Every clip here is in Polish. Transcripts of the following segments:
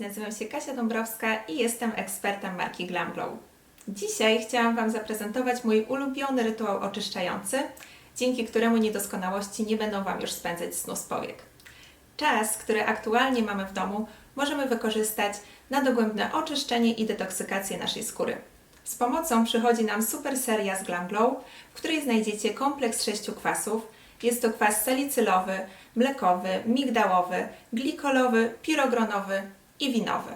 Nazywam się Kasia Dąbrowska i jestem ekspertem marki Glam Glow. Dzisiaj chciałam Wam zaprezentować mój ulubiony rytuał oczyszczający, dzięki któremu niedoskonałości nie będą Wam już spędzać snu z powiek. Czas, który aktualnie mamy w domu, możemy wykorzystać na dogłębne oczyszczenie i detoksykację naszej skóry. Z pomocą przychodzi nam super seria z Glam Glow, w której znajdziecie kompleks sześciu kwasów. Jest to kwas salicylowy, mlekowy, migdałowy, glikolowy, pirogronowy i winowy.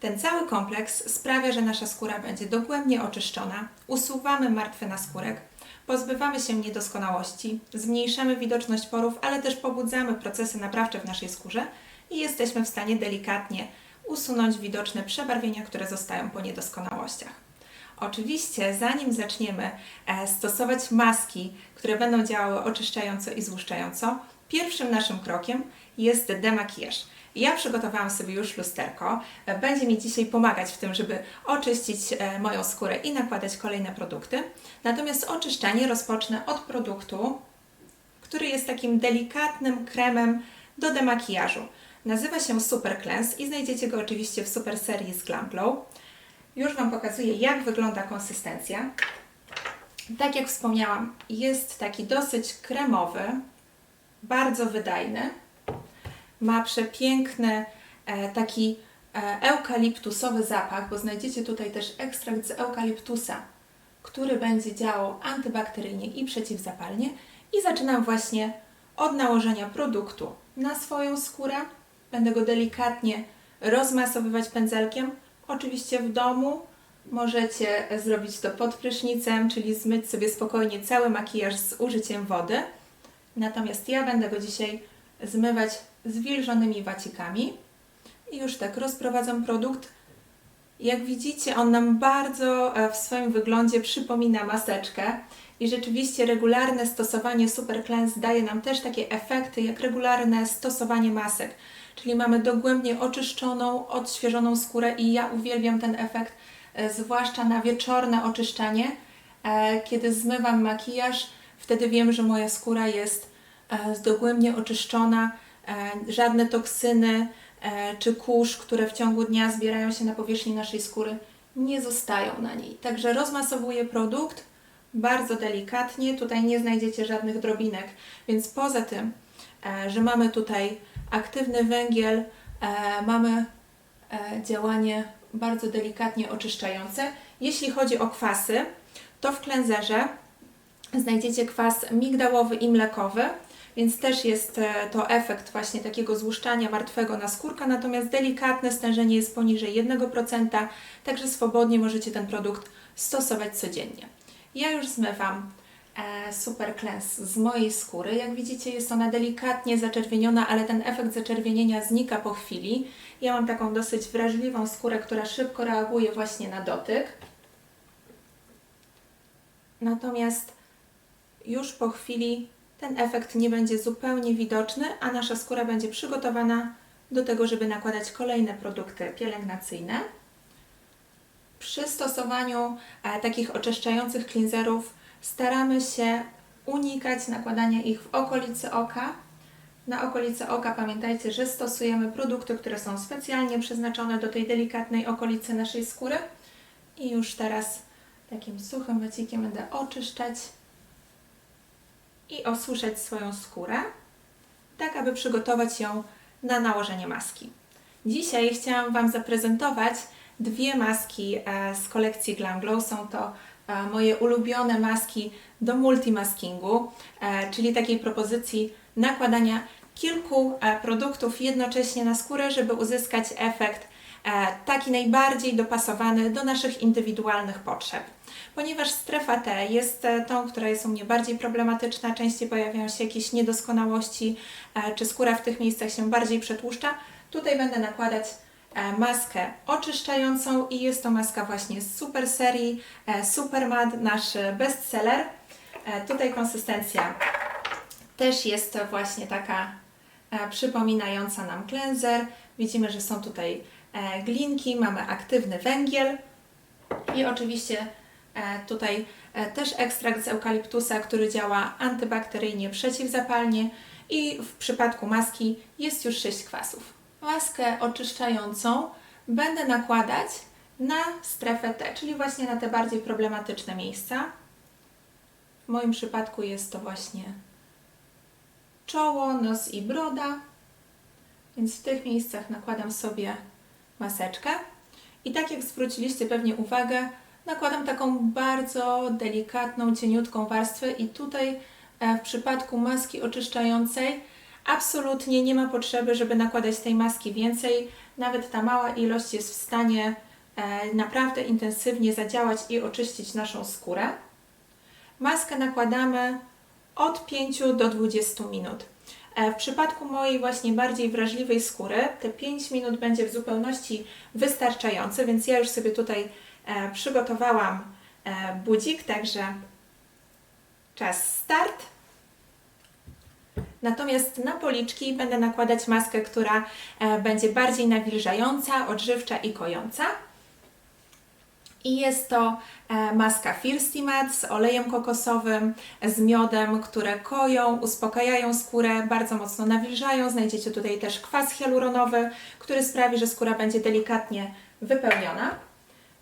Ten cały kompleks sprawia, że nasza skóra będzie dogłębnie oczyszczona, usuwamy martwy naskórek, pozbywamy się niedoskonałości, zmniejszamy widoczność porów, ale też pobudzamy procesy naprawcze w naszej skórze i jesteśmy w stanie delikatnie usunąć widoczne przebarwienia, które zostają po niedoskonałościach. Oczywiście, zanim zaczniemy e, stosować maski, które będą działały oczyszczająco i złuszczająco, pierwszym naszym krokiem jest demakijaż. Ja przygotowałam sobie już lusterko. Będzie mi dzisiaj pomagać w tym, żeby oczyścić e, moją skórę i nakładać kolejne produkty. Natomiast oczyszczanie rozpocznę od produktu, który jest takim delikatnym kremem do demakijażu. Nazywa się Super Cleanse i znajdziecie go oczywiście w super serii z Glam Glow. Już Wam pokazuję, jak wygląda konsystencja. Tak jak wspomniałam, jest taki dosyć kremowy, bardzo wydajny. Ma przepiękny e, taki e, eukaliptusowy zapach, bo znajdziecie tutaj też ekstrakt z eukaliptusa, który będzie działał antybakteryjnie i przeciwzapalnie. I zaczynam właśnie od nałożenia produktu na swoją skórę. Będę go delikatnie rozmasowywać pędzelkiem. Oczywiście w domu możecie zrobić to pod prysznicem, czyli zmyć sobie spokojnie cały makijaż z użyciem wody. Natomiast ja będę go dzisiaj zmywać zwilżonymi wacikami. I już tak rozprowadzam produkt. Jak widzicie, on nam bardzo e, w swoim wyglądzie przypomina maseczkę i rzeczywiście regularne stosowanie Super Cleanse daje nam też takie efekty jak regularne stosowanie masek. Czyli mamy dogłębnie oczyszczoną, odświeżoną skórę i ja uwielbiam ten efekt, e, zwłaszcza na wieczorne oczyszczanie. E, Kiedy zmywam makijaż, wtedy wiem, że moja skóra jest e, dogłębnie oczyszczona, e, żadne toksyny e, czy kurz, które w ciągu dnia zbierają się na powierzchni naszej skóry, nie zostają na niej. Także rozmasowuję produkt bardzo delikatnie, tutaj nie znajdziecie żadnych drobinek, więc poza tym, że mamy tutaj aktywny węgiel, mamy działanie bardzo delikatnie oczyszczające. Jeśli chodzi o kwasy, to w klenzerze znajdziecie kwas migdałowy i mlekowy, więc też jest e, to efekt właśnie takiego złuszczania martwego naskórka, natomiast delikatne stężenie jest poniżej 1%, także swobodnie możecie ten produkt stosować codziennie. Ja już zmywam e, Super Cleanse z mojej skóry. Jak widzicie jest ona delikatnie zaczerwieniona, ale ten efekt zaczerwienienia znika po chwili. Ja mam taką dosyć wrażliwą skórę, która szybko reaguje właśnie na dotyk. Natomiast już po chwili ten efekt nie będzie zupełnie widoczny, a nasza skóra będzie przygotowana do tego, żeby nakładać kolejne produkty pielęgnacyjne. Przy stosowaniu e, takich oczyszczających cleanserów staramy się unikać nakładania ich w okolicy oka. Na okolicy oka pamiętajcie, że stosujemy produkty, które są specjalnie przeznaczone do tej delikatnej okolicy naszej skóry. I już teraz takim suchym wycikiem będę oczyszczać i osuszać swoją skórę, tak aby przygotować ją na nałożenie maski. Dzisiaj chciałam Wam zaprezentować dwie maski e, z kolekcji Glam Glow. Są to e, moje ulubione maski do multimaskingu, e, czyli takiej propozycji nakładania kilku produktów jednocześnie na skórę, żeby uzyskać efekt taki najbardziej dopasowany do naszych indywidualnych potrzeb. Ponieważ strefa T jest e, tą, która jest u mnie bardziej problematyczna, częściej pojawiają się jakieś niedoskonałości, e, czy skóra w tych miejscach się bardziej przetłuszcza, tutaj będę nakładać e, maskę oczyszczającą i jest to maska właśnie z super serii e, Supermad, nasz bestseller. Tutaj konsystencja też jest właśnie taka przypominająca nam cleanser. Widzimy, że są tutaj glinki, mamy aktywny węgiel i oczywiście tutaj e, też ekstrakt z eukaliptusa, który działa antybakteryjnie, przeciwzapalnie i w przypadku maski jest już 6 kwasów. Maskę oczyszczającą będę nakładać na strefę T, czyli właśnie na te bardziej problematyczne miejsca. W moim przypadku jest to właśnie czoło, nos i broda, więc w tych miejscach nakładam sobie maseczkę. I tak jak zwróciliście pewnie uwagę, nakładam taką bardzo delikatną, cieniutką warstwę i tutaj e, w przypadku maski oczyszczającej absolutnie nie ma potrzeby, żeby nakładać tej maski więcej. Nawet ta mała ilość jest w stanie e, naprawdę intensywnie zadziałać i oczyścić naszą skórę. Maskę nakładamy od 5 do 20 minut. E, W przypadku mojej właśnie bardziej wrażliwej skóry te 5 minut będzie w zupełności wystarczające, więc ja już sobie tutaj przygotowałam e, budzik, także czas start. Natomiast na policzki będę nakładać maskę, która e, będzie bardziej nawilżająca, odżywcza i kojąca. I jest to e, maska Firstimat z olejem kokosowym, z miodem, które koją, uspokajają skórę, bardzo mocno nawilżają. Znajdziecie tutaj też kwas hialuronowy, który sprawi, że skóra będzie delikatnie wypełniona.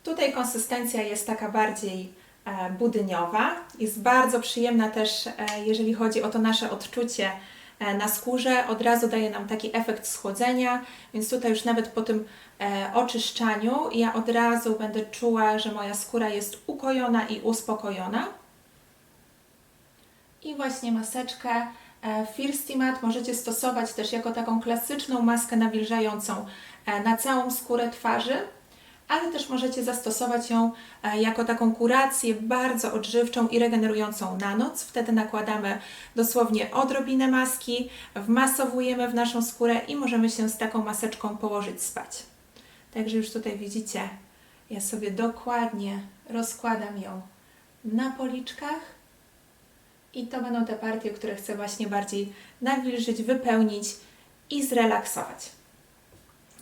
Tutaj konsystencja jest taka bardziej e, budyniowa. Jest bardzo przyjemna też, e, jeżeli chodzi o to nasze odczucie e, na skórze. Od razu daje nam taki efekt schłodzenia, więc tutaj już nawet po tym oczyszczaniu ja od razu będę czuła, że moja skóra jest ukojona i uspokojona. I właśnie maseczkę e, Firstimat możecie stosować też jako taką klasyczną maskę nawilżającą na całą skórę twarzy, ale też możecie zastosować ją e, jako taką kurację bardzo odżywczą i regenerującą na noc. Wtedy nakładamy dosłownie odrobinę maski, wmasowujemy w naszą skórę i możemy się z taką maseczką położyć spać. Także już tutaj widzicie, ja sobie dokładnie rozkładam ją na policzkach. I to będą te partie, które chcę właśnie bardziej nawilżyć, wypełnić i zrelaksować.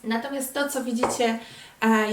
Natomiast to, co widzicie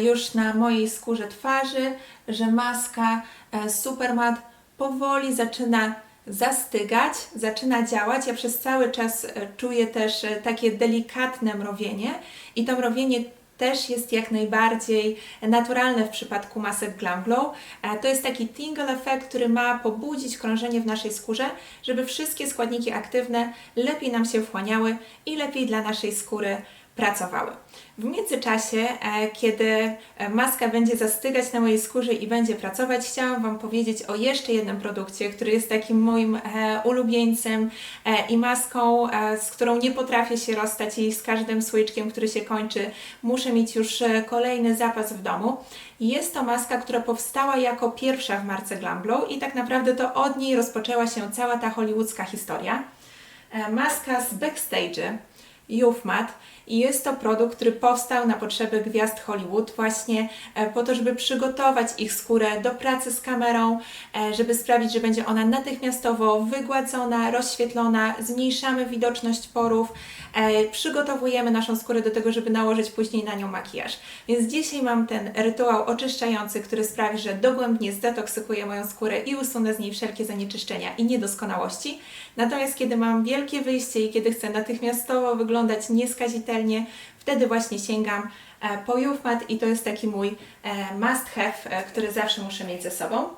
już na mojej skórze twarzy, że maska e, Supermat powoli zaczyna zastygać, zaczyna działać. Ja przez cały czas e, czuję też e, takie delikatne mrowienie i to mrowienie też jest jak najbardziej naturalne w przypadku masek Glam Glow. E, To jest taki tingle effect, który ma pobudzić krążenie w naszej skórze, żeby wszystkie składniki aktywne lepiej nam się wchłaniały i lepiej dla naszej skóry pracowały. W międzyczasie, e, kiedy e, maska będzie zastygać na mojej skórze i będzie pracować, chciałam Wam powiedzieć o jeszcze jednym produkcie, który jest takim moim e, ulubieńcem i maską, z którą nie potrafię się rozstać i z każdym słoiczkiem, który się kończy, muszę mieć już kolejny zapas w domu. Jest to maska, która powstała jako pierwsza w marce Glam Glow i tak naprawdę to od niej rozpoczęła się cała ta hollywoodzka historia. Maska z backstage'y Youth i jest to produkt, który powstał na potrzeby gwiazd Hollywood właśnie e, po to, żeby przygotować ich skórę do pracy z kamerą, e, żeby sprawić, że będzie ona natychmiastowo wygładzona, rozświetlona, zmniejszamy widoczność porów, e, przygotowujemy naszą skórę do tego, żeby nałożyć później na nią makijaż. Więc dzisiaj mam ten rytuał oczyszczający, który sprawi, że dogłębnie zdetoksykuję moją skórę i usunę z niej wszelkie zanieczyszczenia i niedoskonałości. Natomiast kiedy mam wielkie wyjście i kiedy chcę natychmiastowo wyglądać nieskazitelnie, wtedy właśnie sięgam e, po Youth Mat i to jest taki mój e, must have, e, który zawsze muszę mieć ze sobą.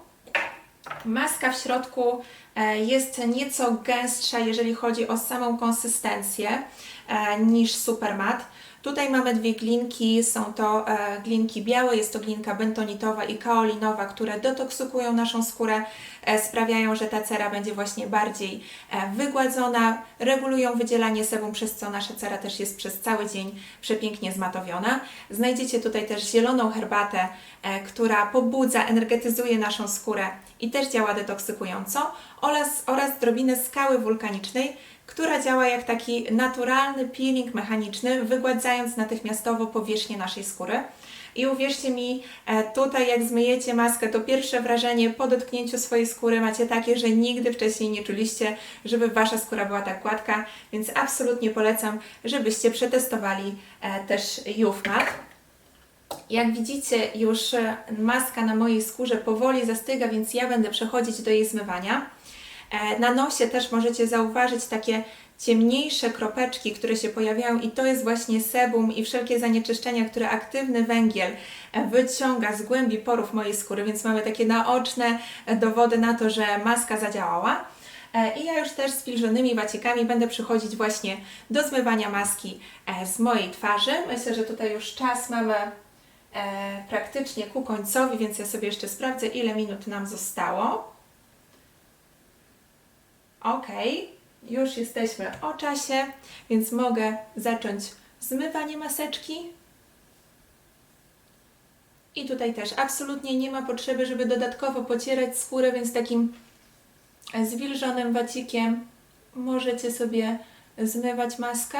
Maska w środku jest nieco gęstsza, jeżeli chodzi o samą konsystencję niż Supermat. Tutaj mamy dwie glinki, są to e, glinki białe, jest to glinka bentonitowa i kaolinowa, które detoksykują naszą skórę, e, sprawiają, że ta cera będzie właśnie bardziej e, wygładzona, regulują wydzielanie sebum, przez co nasza cera też jest przez cały dzień przepięknie zmatowiona. Znajdziecie tutaj też zieloną herbatę, która pobudza, energetyzuje naszą skórę i też działa detoksykująco oraz, oraz drobinę skały wulkanicznej, która działa jak taki naturalny peeling mechaniczny, wygładzając natychmiastowo powierzchnię naszej skóry. I uwierzcie mi, e, tutaj jak zmyjecie maskę, to pierwsze wrażenie po dotknięciu swojej skóry macie takie, że nigdy wcześniej nie czuliście, żeby Wasza skóra była tak gładka, więc absolutnie polecam, żebyście przetestowali e, też Youth. Jak widzicie, już e, maska na mojej skórze powoli zastyga, więc ja będę przechodzić do jej zmywania. E, Na nosie też możecie zauważyć takie ciemniejsze kropeczki, które się pojawiają i to jest właśnie sebum i wszelkie zanieczyszczenia, które aktywny węgiel e, wyciąga z głębi porów mojej skóry, więc mamy takie naoczne e, dowody na to, że maska zadziałała. I ja już też z wilżonymi wacikami będę przychodzić właśnie do zmywania maski z mojej twarzy. Myślę, że tutaj już czas mamy praktycznie ku końcowi, więc ja sobie jeszcze sprawdzę, ile minut nam zostało. Ok, już jesteśmy o czasie, więc mogę zacząć zmywanie maseczki. I tutaj też absolutnie nie ma potrzeby, żeby dodatkowo pocierać skórę, więc takim zwilżonym wacikiem możecie sobie zmywać maskę.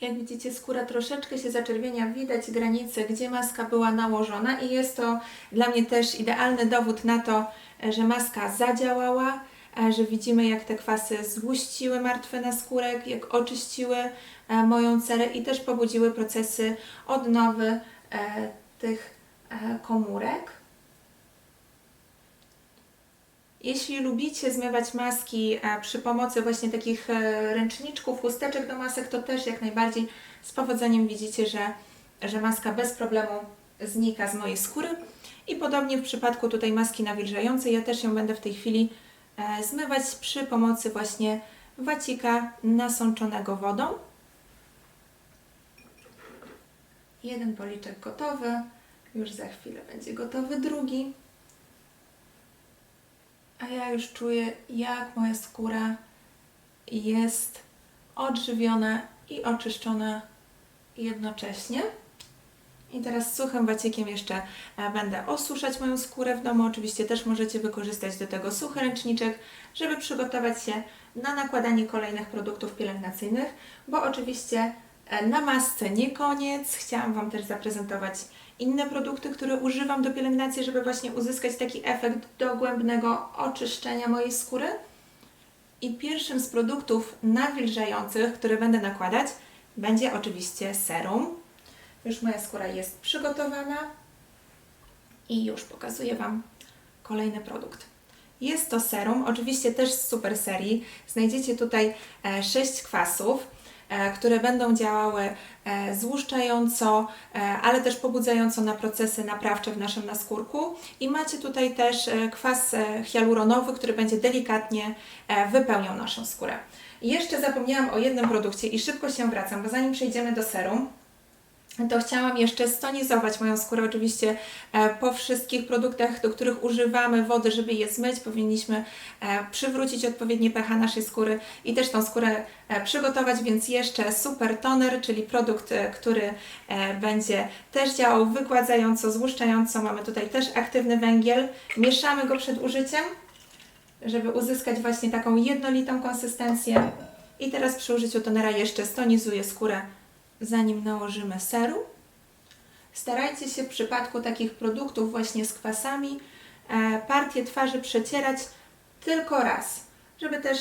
Jak widzicie, skóra troszeczkę się zaczerwienia, widać granice, gdzie maska była nałożona i jest to dla mnie też idealny dowód na to, że maska zadziałała, e, że widzimy jak te kwasy złuściły martwe naskórek, jak oczyściły e, moją cerę i też pobudziły procesy odnowy e, tych komórek. Jeśli lubicie zmywać maski e, przy pomocy właśnie takich e, ręczniczków, chusteczek do masek, to też jak najbardziej z powodzeniem widzicie, że, że maska bez problemu znika z mojej skóry. I podobnie w przypadku tutaj maski nawilżającej, ja też ją będę w tej chwili e, zmywać przy pomocy właśnie wacika nasączonego wodą. Jeden policzek gotowy, już za chwilę będzie gotowy drugi. A ja już czuję, jak moja skóra jest odżywiona i oczyszczona jednocześnie. I teraz suchym wacikiem jeszcze e, będę osuszać moją skórę w domu. Oczywiście też możecie wykorzystać do tego suchy ręczniczek, żeby przygotować się na nakładanie kolejnych produktów pielęgnacyjnych, bo oczywiście e, na masce nie koniec. Chciałam Wam też zaprezentować inne produkty, które używam do pielęgnacji, żeby właśnie uzyskać taki efekt dogłębnego oczyszczenia mojej skóry. I pierwszym z produktów nawilżających, które będę nakładać, będzie oczywiście serum. Już moja skóra jest przygotowana i już pokazuję Wam kolejny produkt. Jest to serum, oczywiście też z super serii. Znajdziecie tutaj 6 kwasów, e, które będą działały e, złuszczająco, e, ale też pobudzająco na procesy naprawcze w naszym naskórku. I macie tutaj też e, kwas e, hialuronowy, który będzie delikatnie e, wypełniał naszą skórę. Jeszcze zapomniałam o jednym produkcie i szybko się wracam, bo zanim przejdziemy do serum, to chciałam jeszcze stonizować moją skórę. Oczywiście e, po wszystkich produktach, do których używamy wody, żeby je zmyć, powinniśmy e, przywrócić odpowiednie pH naszej skóry i też tą skórę e, przygotować, więc jeszcze super toner, czyli produkt, który będzie też działał wygładzająco, złuszczająco. Mamy tutaj też aktywny węgiel. Mieszamy go przed użyciem, żeby uzyskać właśnie taką jednolitą konsystencję. I teraz przy użyciu tonera jeszcze stonizuję skórę zanim nałożymy serum. Starajcie się w przypadku takich produktów właśnie z kwasami e, partię twarzy przecierać tylko raz, żeby też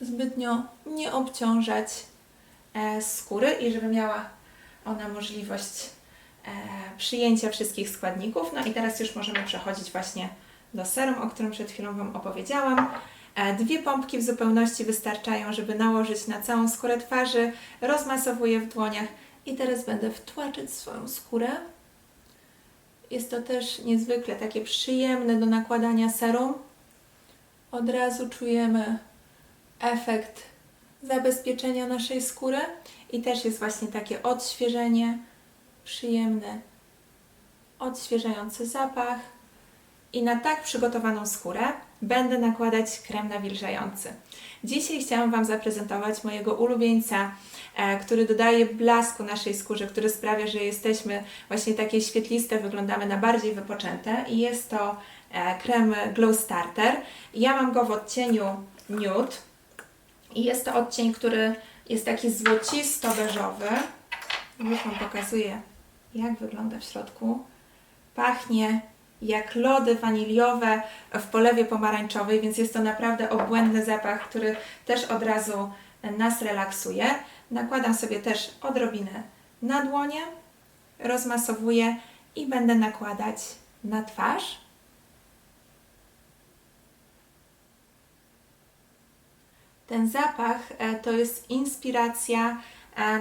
zbytnio nie obciążać e, skóry i żeby miała ona możliwość e, przyjęcia wszystkich składników. No i teraz już możemy przechodzić właśnie do serum, o którym przed chwilą Wam opowiedziałam. E, Dwie pompki w zupełności wystarczają, żeby nałożyć na całą skórę twarzy. Rozmasowuję w dłoniach i teraz będę wtłaczać swoją skórę. Jest to też niezwykle takie przyjemne do nakładania serum. Od razu czujemy efekt zabezpieczenia naszej skóry i też jest właśnie takie odświeżenie, przyjemny, odświeżający zapach. I na tak przygotowaną skórę będę nakładać krem nawilżający. Dzisiaj chciałam Wam zaprezentować mojego ulubieńca, e, który dodaje blasku naszej skórze, który sprawia, że jesteśmy właśnie takie świetliste, wyglądamy na bardziej wypoczęte i jest to e, krem Glow Starter. Ja mam go w odcieniu Nude i jest to odcień, który jest taki złocisto-beżowy. Już Wam pokazuję, jak wygląda w środku. Pachnie jak lody waniliowe w polewie pomarańczowej, więc jest to naprawdę obłędny zapach, który też od razu nas relaksuje. Nakładam sobie też odrobinę na dłonie, rozmasowuję i będę nakładać na twarz. Ten zapach e, to jest inspiracja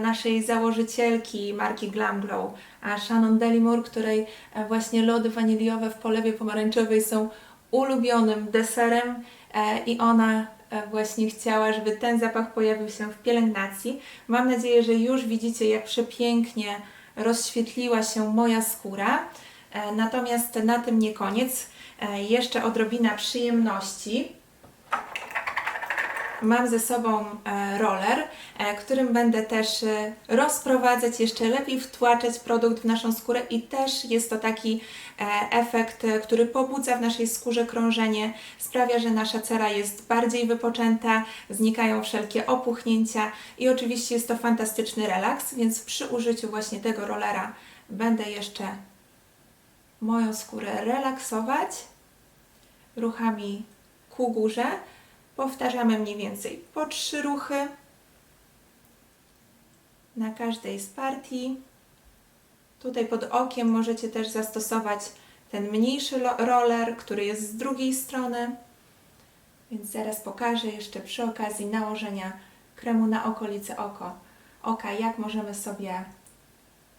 naszej założycielki marki Glam Glow, a Shannon Delimore, której e, właśnie lody waniliowe w polewie pomarańczowej są ulubionym deserem e, i ona e, właśnie chciała, żeby ten zapach pojawił się w pielęgnacji. Mam nadzieję, że już widzicie, jak przepięknie rozświetliła się moja skóra. E, Natomiast na tym nie koniec. E, Jeszcze odrobina przyjemności. Mam ze sobą e, roller, e, którym będę też e, rozprowadzać, jeszcze lepiej wtłaczać produkt w naszą skórę i też jest to taki efekt, który pobudza w naszej skórze krążenie, sprawia, że nasza cera jest bardziej wypoczęta, znikają wszelkie opuchnięcia i oczywiście jest to fantastyczny relaks, więc przy użyciu właśnie tego rollera będę jeszcze moją skórę relaksować ruchami ku górze. Powtarzamy mniej więcej po trzy ruchy na każdej z partii. Tutaj pod okiem możecie też zastosować ten mniejszy roller, który jest z drugiej strony. Więc zaraz pokażę jeszcze przy okazji nałożenia kremu na okolice oko, oka, jak możemy sobie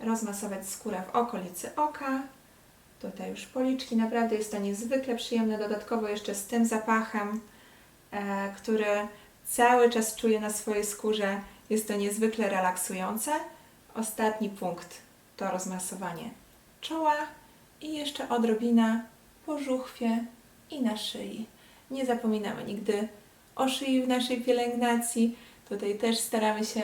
rozmasować skórę w okolicy oka. Tutaj już policzki, naprawdę jest to niezwykle przyjemne, dodatkowo jeszcze z tym zapachem który cały czas czuję na swojej skórze. Jest to niezwykle relaksujące. Ostatni punkt to rozmasowanie czoła i jeszcze odrobina po żuchwie i na szyi. Nie zapominamy nigdy o szyi w naszej pielęgnacji. Tutaj też staramy się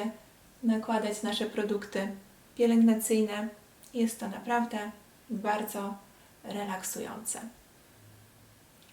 nakładać nasze produkty pielęgnacyjne. Jest to naprawdę bardzo relaksujące.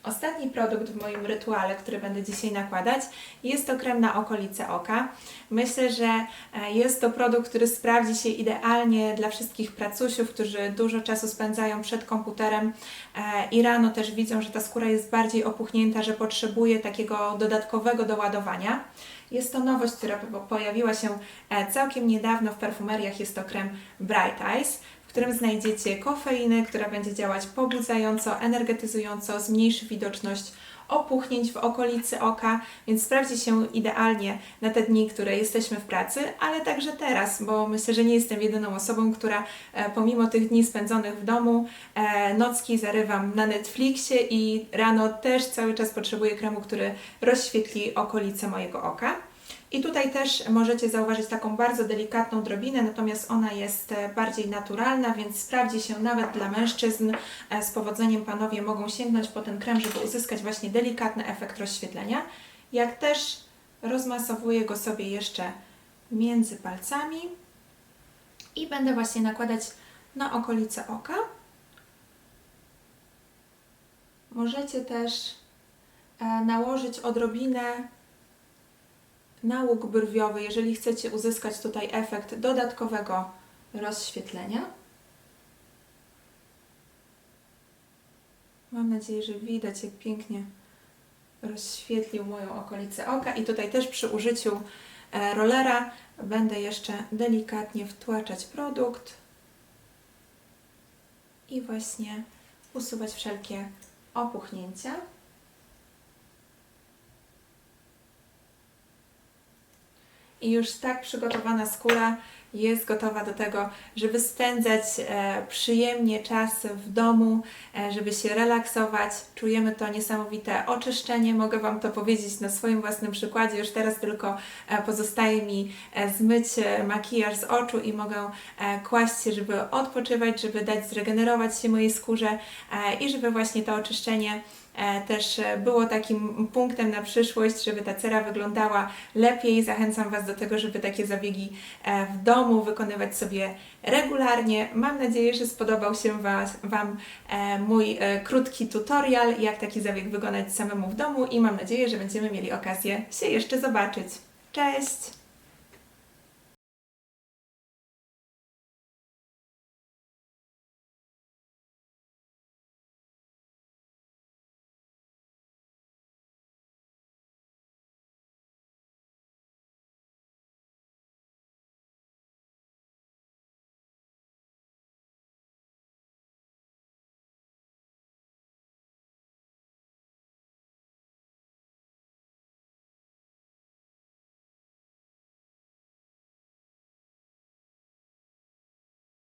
Ostatni produkt w moim rytuale, który będę dzisiaj nakładać, jest to krem na okolice oka. Myślę, że e, jest to produkt, który sprawdzi się idealnie dla wszystkich pracusiów, którzy dużo czasu spędzają przed komputerem e, i rano też widzą, że ta skóra jest bardziej opuchnięta, że potrzebuje takiego dodatkowego doładowania. Jest to nowość, która po- pojawiła się e, całkiem niedawno w perfumeriach. Jest to krem Bright Eyes którym znajdziecie kofeinę, która będzie działać pobudzająco, energetyzująco, zmniejszy widoczność opuchnięć w okolicy oka, więc sprawdzi się idealnie na te dni, które jesteśmy w pracy, ale także teraz, bo myślę, że nie jestem jedyną osobą, która e, pomimo tych dni spędzonych w domu, e, nocki zarywam na Netflixie i rano też cały czas potrzebuję kremu, który rozświetli okolice mojego oka. I tutaj też możecie zauważyć taką bardzo delikatną drobinę, natomiast ona jest e, bardziej naturalna, więc sprawdzi się nawet dla mężczyzn. E, Z powodzeniem panowie mogą sięgnąć po ten krem, żeby uzyskać właśnie delikatny efekt rozświetlenia. Jak też rozmasowuję go sobie jeszcze między palcami i będę właśnie nakładać na okolice oka. Możecie też e, nałożyć odrobinę na łuk brwiowy, jeżeli chcecie uzyskać tutaj efekt dodatkowego rozświetlenia. Mam nadzieję, że widać, jak pięknie rozświetlił moją okolicę oka. I tutaj też przy użyciu e, rollera będę jeszcze delikatnie wtłaczać produkt i właśnie usuwać wszelkie opuchnięcia. I już tak przygotowana skóra jest gotowa do tego, żeby spędzać e, przyjemnie czas w domu, e, żeby się relaksować. Czujemy to niesamowite oczyszczenie. Mogę Wam to powiedzieć na swoim własnym przykładzie. Już teraz tylko e, pozostaje mi e, zmyć e, makijaż z oczu i mogę e, kłaść się, żeby odpoczywać, żeby dać zregenerować się mojej skórze e, i żeby właśnie to oczyszczenie też e, było takim punktem na przyszłość, żeby ta cera wyglądała lepiej. Zachęcam Was do tego, żeby takie zabiegi e, w domu wykonywać sobie regularnie. Mam nadzieję, że spodobał się was, Wam e, mój e, krótki tutorial, jak taki zabieg wykonać samemu w domu i mam nadzieję, że będziemy mieli okazję się jeszcze zobaczyć. Cześć!